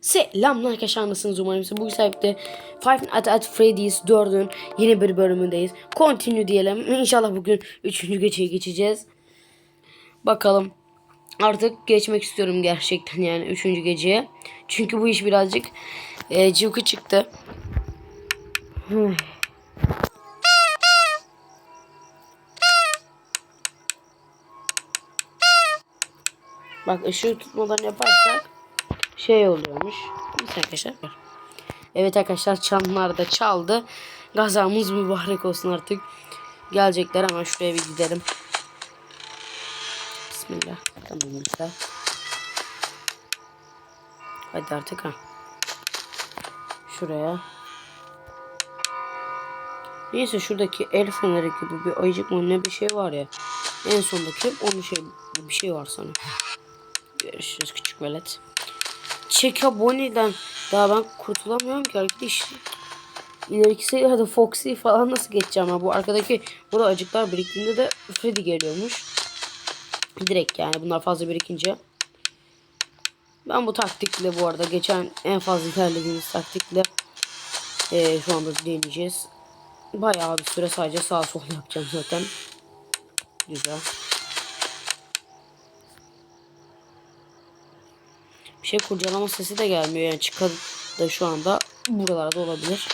Selamlar arkadaşlar nasılsınız umarım siz bu sahipte Five Nights at Freddy's 4'ün yeni bir bölümündeyiz. Continue diyelim. İnşallah bugün 3. geceyi geçeceğiz. Bakalım. Artık geçmek istiyorum gerçekten yani 3. geceye. Çünkü bu iş birazcık e, cıvkı çıktı. Bak ışığı tutmadan yaparsak şey oluyormuş. Neyse arkadaşlar. Evet arkadaşlar çanlar da çaldı. Gazamız mübarek olsun artık. Gelecekler ama şuraya bir gidelim. Bismillah. Tamam güzel. Hadi artık ha. Şuraya. Neyse şuradaki el feneri gibi bir ayıcık mı ne bir şey var ya. En sondaki onun şey bir şey var sana. Görüşürüz küçük velet. Çekaboni'den daha ben kurtulamıyorum ki arkadaş. İlerikisi hadi Foxy falan nasıl geçeceğim ha bu arkadaki burada acıklar biriktiğinde de Freddy geliyormuş. Direkt yani bunlar fazla birikince. Ben bu taktikle bu arada geçen en fazla ilerlediğimiz taktikle eee, şu anda deneyeceğiz. Bayağı bir süre sadece sağ sol yapacağım zaten. Güzel. Bir şey kurcalama sesi de gelmiyor yani çıkan da şu anda buralarda olabilir.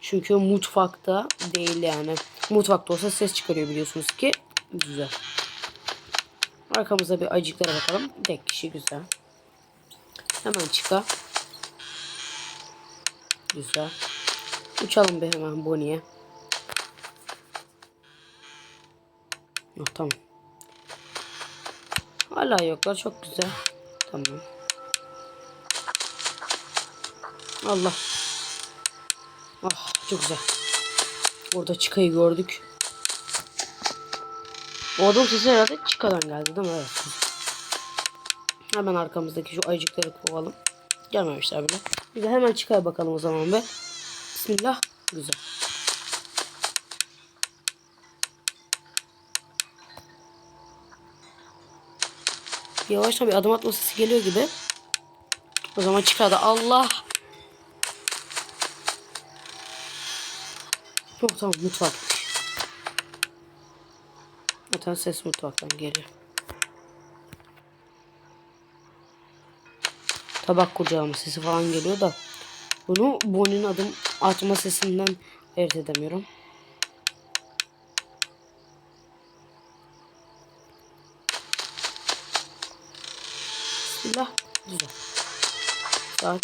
Çünkü mutfakta değil yani. Mutfakta olsa ses çıkarıyor biliyorsunuz ki. Güzel. Arkamıza bir acıklara bakalım. Tek kişi güzel. Hemen çıka. Güzel. Uçalım bir hemen Bonnie'ye. Oh, tamam. Hala yoklar. Çok güzel. Tamam. Allah. Ah çok güzel. Orada çıkayı gördük. O adam sesi herhalde çıkadan geldi değil mi? Evet. Hemen arkamızdaki şu ayıcıkları kovalım. Gelmemişler bile. Bir de hemen çıkaya bakalım o zaman be. Bismillah. Güzel. Yavaştan bir adım atma sesi geliyor gibi. O zaman çıkardı. Allah. Yok tamam mutfakmış. Zaten ses mutfaktan geliyor. Tabak kurcalama sesi falan geliyor da. Bunu Bonnie'nin adım atma sesinden ayırt edemiyorum. Bismillah. Güzel. Saat.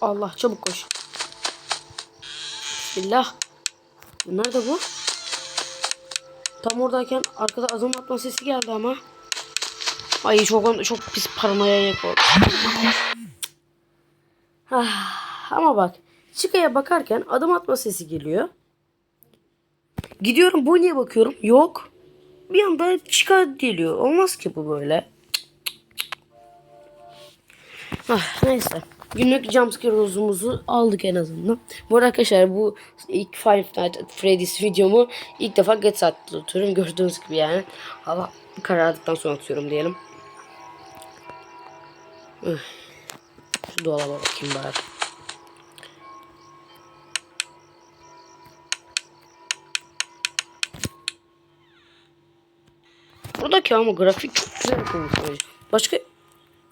Allah çabuk koş. Bismillah. Nerede bu? Tam oradayken arkada adım atma sesi geldi ama. Ay çok çok pis paranoya oldu. Ah, ama bak. Çıkaya bakarken adım atma sesi geliyor. Gidiyorum bu niye bakıyorum? Yok. Bir anda çıkar geliyor. Olmaz ki bu böyle. Ah, neyse. Günlük jumpscare dozumuzu aldık en azından. Bu arada arkadaşlar bu ilk Five Nights at Freddy's videomu ilk defa geç saatte atıyorum. Gördüğünüz gibi yani. Hava karardıktan sonra atıyorum diyelim. Şu dolaba bakayım bari. Buradaki ama grafik çok güzel yapılmış. Başka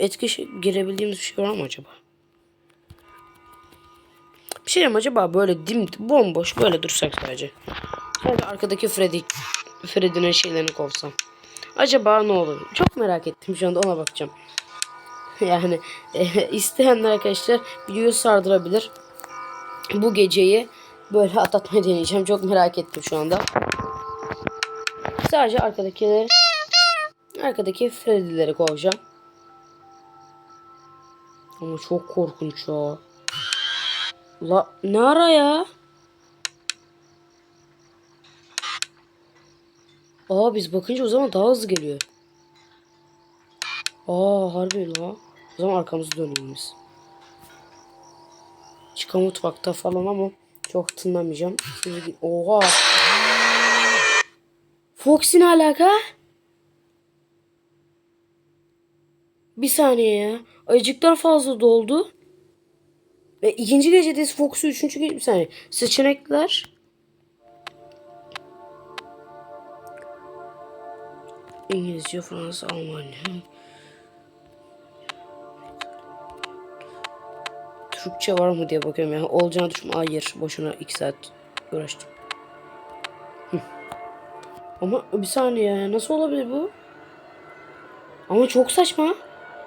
etki şey, girebildiğimiz bir şey var mı acaba? Bir şey diyeyim acaba böyle dim bomboş böyle dursak sadece. Sadece arkadaki Freddy Freddy'nin şeylerini kovsam. Acaba ne olur? Çok merak ettim şu anda ona bakacağım. Yani e, isteyenler arkadaşlar videoyu sardırabilir. Bu geceyi böyle atlatmayı deneyeceğim. Çok merak ettim şu anda. Sadece arkadaki arkadaki Freddy'leri kovacağım. Ama çok korkunç ya. La ne ara ya? Aa biz bakınca o zaman daha hızlı geliyor. Aa harbi la. O zaman arkamızı dönelim biz. Çıkan mutfakta falan ama çok tınlamayacağım. Oha. Foxy ne alaka? Bir saniye ya. Ayıcıklar fazla doldu. Ve ikinci gecedeyiz. Fox'u üçüncü gece bir saniye. Seçenekler. İngilizce, Fransız, Almanya. Türkçe var mı diye bakıyorum ya. Olacağını düşünmüyorum. Hayır. Boşuna 2 saat uğraştım. Ama bir saniye. Nasıl olabilir bu? Ama çok saçma.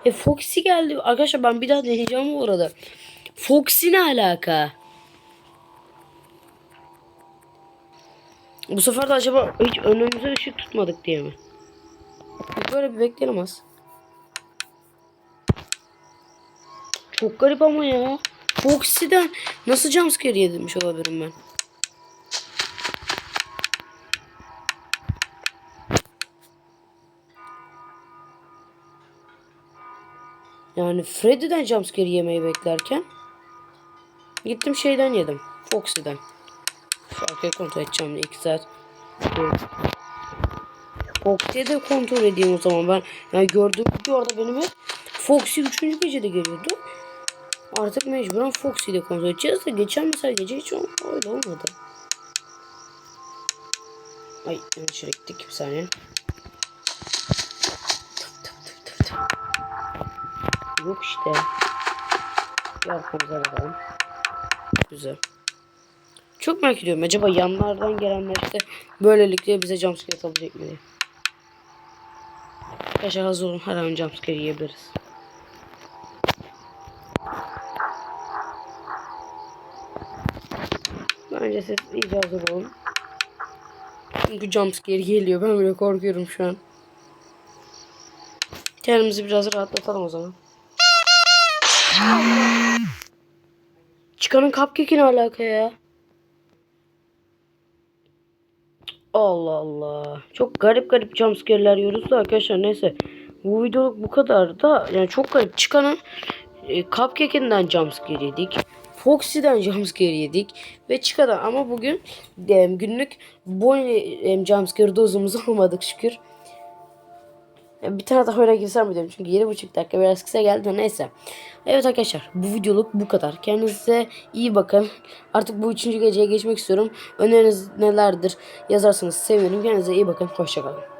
E Foxy geldi. Arkadaşlar ben bir daha deneyeceğim bu arada. Foxy ne alaka? Bu sefer de acaba hiç önümüze ışık tutmadık diye mi? Böyle bir bekleyelim az. Çok garip ama ya. Foxy'den nasıl jumpscare yedirmiş olabilirim ben? Yani Freddy'den jumpscare yemeyi beklerken gittim şeyden yedim. Foxy'den. Şu arkayı kontrol edeceğim de 2 saat. Foxy'ye de kontrol edeyim o zaman ben. Yani gördüğüm orada benim hep Foxy 3. gecede geliyordu. Artık mecburen Foxy'yi de kontrol edeceğiz de geçen mesela gece hiç öyle olmadı. Ay yanlış gittik bir saniye. Yok işte. Bir arkamıza bakalım. Güzel. Çok merak ediyorum. Acaba yanlardan gelenler işte böylelikle bize jumpscare yapabilecek mi diye. Arkadaşlar hazır olun. Her an jumpscare yiyebiliriz. Bence siz iyice hazır olun. Çünkü jumpscare geliyor. Ben bile korkuyorum şu an. Kendimizi biraz rahatlatalım o zaman. Çıkanın cupcake'i ne alaka ya? Allah Allah. Çok garip garip jumpscare'ler yiyoruz da arkadaşlar neyse. Bu videoluk bu kadar da yani çok garip. Çıkanın e, Cupcake'inden jumpscare yedik. Foxy'den jumpscare yedik. Ve çıkadan ama bugün e, günlük Bonnie e, jumpscare dozumuzu almadık şükür. Bir tane daha öyle girsem mi diyorum çünkü 7,5 dakika biraz kısa geldi de neyse. Evet arkadaşlar bu videoluk bu kadar. Kendinize iyi bakın. Artık bu üçüncü geceye geçmek istiyorum. Öneriniz nelerdir yazarsanız sevinirim. Kendinize iyi bakın. Hoşçakalın.